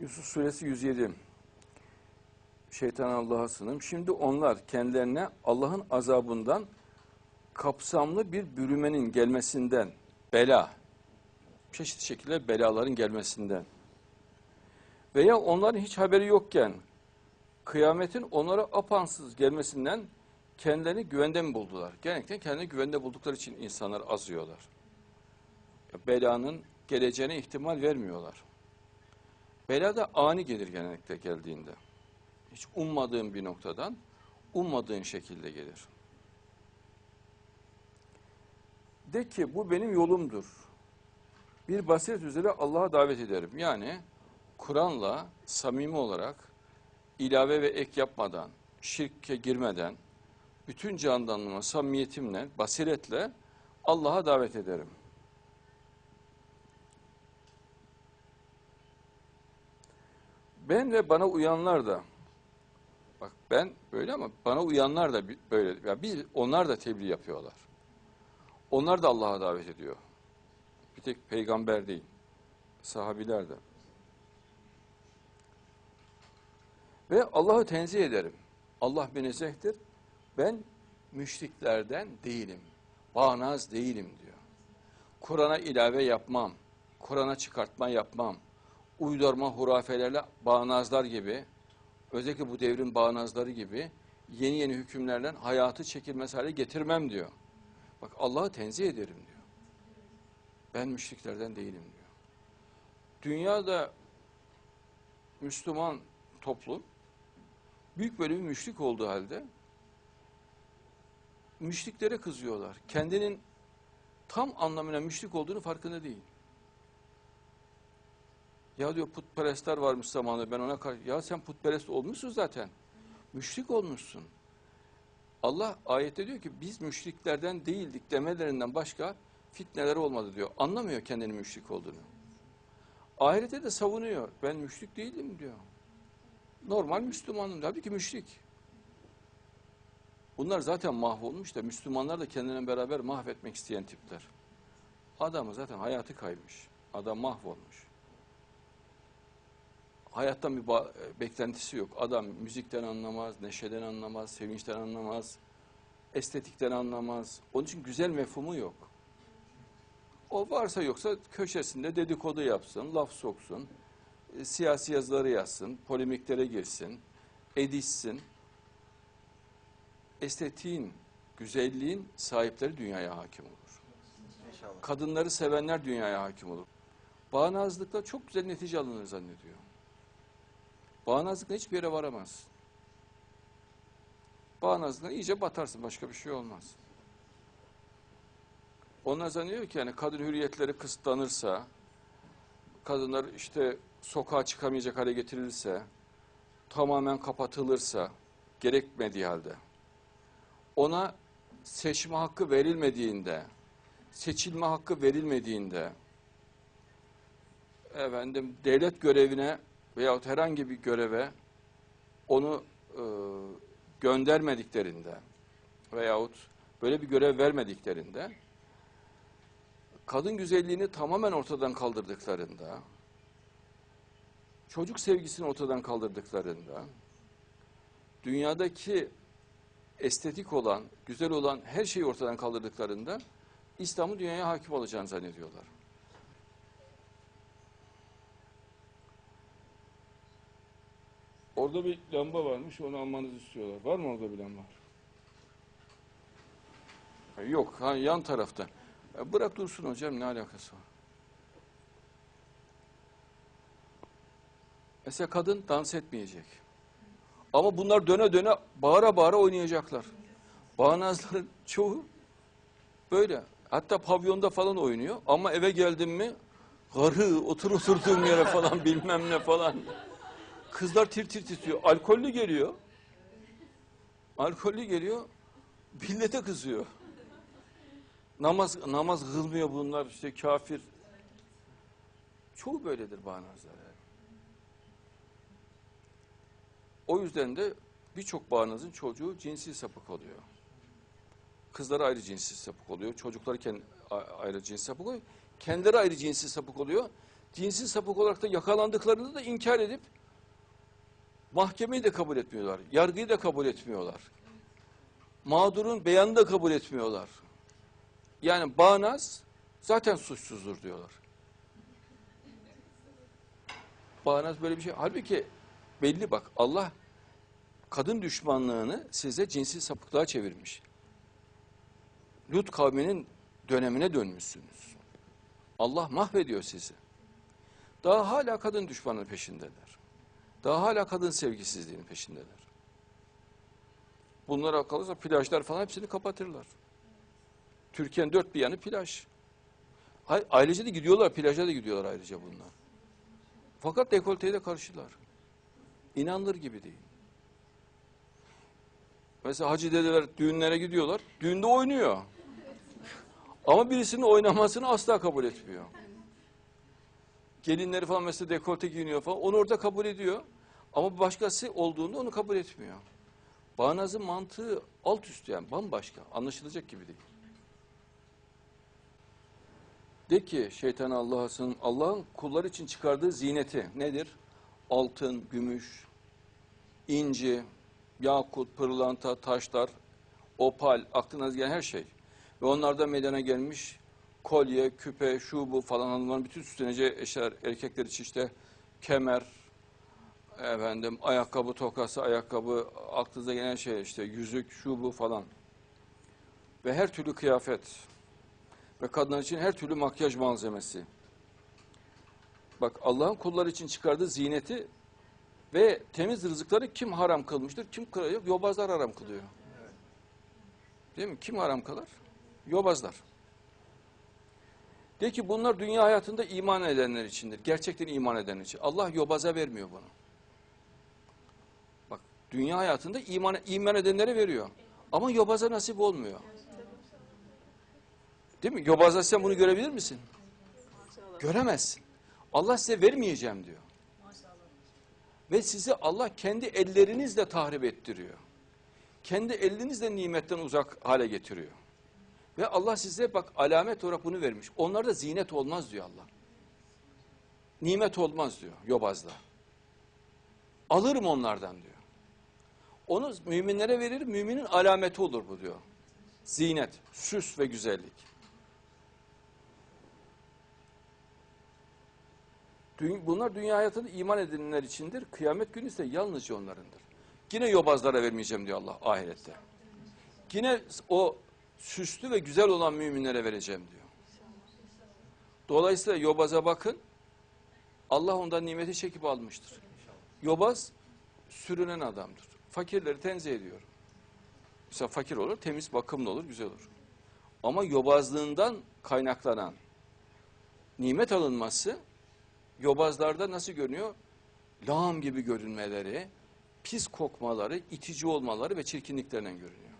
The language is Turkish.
Yusuf suresi 107. Şeytan Allah'a sınım. Şimdi onlar kendilerine Allah'ın azabından kapsamlı bir bürümenin gelmesinden, bela, çeşitli şekilde belaların gelmesinden veya onların hiç haberi yokken kıyametin onlara apansız gelmesinden kendilerini güvende mi buldular? Genellikle kendini güvende buldukları için insanlar azıyorlar. Belanın geleceğine ihtimal vermiyorlar. Bela da ani gelir genellikle geldiğinde. Hiç ummadığın bir noktadan, ummadığın şekilde gelir. De ki bu benim yolumdur. Bir basiret üzere Allah'a davet ederim. Yani Kur'an'la samimi olarak ilave ve ek yapmadan, şirke girmeden, bütün candanlığıma, samimiyetimle, basiretle Allah'a davet ederim. Ben ve bana uyanlar da, bak ben böyle ama bana uyanlar da böyle, ya biz, onlar da tebliğ yapıyorlar. Onlar da Allah'a davet ediyor. Bir tek peygamber değil, sahabiler de. Ve Allah'ı tenzih ederim. Allah münezzehtir. Ben müşriklerden değilim. Bağnaz değilim diyor. Kur'an'a ilave yapmam. Kur'an'a çıkartma yapmam. Uydurma hurafelerle bağnazlar gibi, özellikle bu devrin bağnazları gibi yeni yeni hükümlerle hayatı çekilmez hale getirmem diyor. Bak Allah'ı tenzih ederim diyor. Ben müşriklerden değilim diyor. Dünyada Müslüman toplum büyük bölümü müşrik olduğu halde müşriklere kızıyorlar. Kendinin tam anlamıyla müşrik olduğunu farkında değil. Ya diyor putperestler varmış zamanında ben ona karşı ya sen putperest olmuşsun zaten. Müşrik olmuşsun. Allah ayette diyor ki biz müşriklerden değildik demelerinden başka fitneler olmadı diyor. Anlamıyor kendini müşrik olduğunu. Ahirete de savunuyor. Ben müşrik değilim diyor. Normal Müslümanım. Tabii ki müşrik. Bunlar zaten mahvolmuş da Müslümanlar da kendilerine beraber mahvetmek isteyen tipler. Adamı zaten hayatı kaymış. Adam mahvolmuş. Hayattan bir ba- beklentisi yok. Adam müzikten anlamaz, neşeden anlamaz, sevinçten anlamaz, estetikten anlamaz. Onun için güzel mefhumu yok. O varsa yoksa köşesinde dedikodu yapsın, laf soksun, e, siyasi yazıları yazsın, polemiklere girsin, edişsin. Estetiğin, güzelliğin sahipleri dünyaya hakim olur. İnşallah. Kadınları sevenler dünyaya hakim olur. Bağnazlıkla çok güzel netice alınır zannediyor. Bağnazlıkla hiçbir yere varamaz. Bağnazlıkla iyice batarsın, başka bir şey olmaz. Onlar zannediyor ki yani kadın hürriyetleri kısıtlanırsa, kadınlar işte sokağa çıkamayacak hale getirilirse, tamamen kapatılırsa, gerekmediği halde, ona seçme hakkı verilmediğinde, seçilme hakkı verilmediğinde, efendim devlet görevine veyahut herhangi bir göreve onu e, göndermediklerinde veyahut böyle bir görev vermediklerinde kadın güzelliğini tamamen ortadan kaldırdıklarında çocuk sevgisini ortadan kaldırdıklarında dünyadaki estetik olan, güzel olan her şeyi ortadan kaldırdıklarında İslam'ın dünyaya hakim olacağını zannediyorlar. Orada bir lamba varmış, onu almanızı istiyorlar. Var mı orada bir lamba? Yok, ha, yan tarafta. Ya bırak dursun hocam, ne alakası var? Mesela kadın dans etmeyecek. Ama bunlar döne döne bağıra bağıra oynayacaklar. Bağnazların çoğu böyle. Hatta pavyonda falan oynuyor ama eve geldim mi karı otur oturduğum yere falan bilmem ne falan. Kızlar tir tir titriyor. Alkollü geliyor. Alkollü geliyor. Millete kızıyor. Namaz namaz kılmıyor bunlar işte kafir. Çoğu böyledir bağnazlar. yani. O yüzden de birçok bağnazın çocuğu cinsi sapık oluyor. Kızları ayrı cinsi sapık oluyor. Çocukları kendi ayrı cinsi sapık oluyor. Kendileri ayrı cinsi sapık oluyor. Dinsiz sapık olarak da yakalandıklarını da inkar edip mahkemeyi de kabul etmiyorlar. Yargıyı da kabul etmiyorlar. Mağdurun beyanını da kabul etmiyorlar. Yani bağnaz zaten suçsuzdur diyorlar. Bağnaz böyle bir şey. Halbuki belli bak Allah kadın düşmanlığını size cinsi sapıklığa çevirmiş. Lut kavminin dönemine dönmüşsünüz. Allah mahvediyor sizi. Daha hala kadın düşmanının peşindeler. Daha hala kadın sevgisizliğinin peşindeler. Bunlara kalırsa plajlar falan hepsini kapatırlar. Türkiye'nin dört bir yanı plaj. Ailece de gidiyorlar, plaja da gidiyorlar ayrıca bunlar. Fakat dekolteye de karşılar. İnanılır gibi değil. Mesela hacı dedeler düğünlere gidiyorlar, düğünde oynuyor. Ama birisinin oynamasını asla kabul etmiyor. Gelinleri falan mesela dekolte giyiniyor falan, onu orada kabul ediyor. Ama başkası olduğunda onu kabul etmiyor. Bağnaz'ın mantığı alt üst yani bambaşka, anlaşılacak gibi değil. De ki şeytan Allah'a sığın, Allah'ın kullar için çıkardığı zineti nedir? Altın, gümüş, inci, yakut, pırlanta, taşlar, opal, aklına gelen her şey. Ve onlardan meydana gelmiş kolye, küpe, şu bu falan alınan bütün süslenece eşyalar, erkekler için işte kemer, efendim ayakkabı tokası, ayakkabı, aklınıza gelen şey işte yüzük, şu bu falan. Ve her türlü kıyafet ve kadınlar için her türlü makyaj malzemesi. Bak Allah'ın kulları için çıkardığı zineti ve temiz rızıkları kim haram kılmıştır? Kim kılıyor? Yobazlar haram kılıyor. Değil mi? Kim haram kılar? Yobazlar. De ki bunlar dünya hayatında iman edenler içindir. Gerçekten iman edenler için. Allah yobaza vermiyor bunu. Dünya hayatında iman, iman edenlere veriyor. Ama yobaza nasip olmuyor. Değil mi? Yobazda sen bunu görebilir misin? Göremezsin. Allah size vermeyeceğim diyor. Ve sizi Allah kendi ellerinizle tahrip ettiriyor. Kendi elinizle nimetten uzak hale getiriyor. Ve Allah size bak alamet olarak bunu vermiş. Onlarda zinet olmaz diyor Allah. Nimet olmaz diyor yobazda. Alırım onlardan diyor. Onu müminlere verir, müminin alameti olur bu diyor. Zinet, süs ve güzellik. Bunlar dünya hayatında iman edilenler içindir. Kıyamet günü ise yalnızca onlarındır. Yine yobazlara vermeyeceğim diyor Allah ahirette. Yine o süslü ve güzel olan müminlere vereceğim diyor. Dolayısıyla yobaza bakın. Allah ondan nimeti çekip almıştır. Yobaz sürünen adamdır. Fakirleri tenzih ediyor. Mesela fakir olur, temiz, bakımlı olur, güzel olur. Ama yobazlığından kaynaklanan nimet alınması yobazlarda nasıl görünüyor? Lağım gibi görünmeleri, pis kokmaları, itici olmaları ve çirkinliklerinden görünüyor.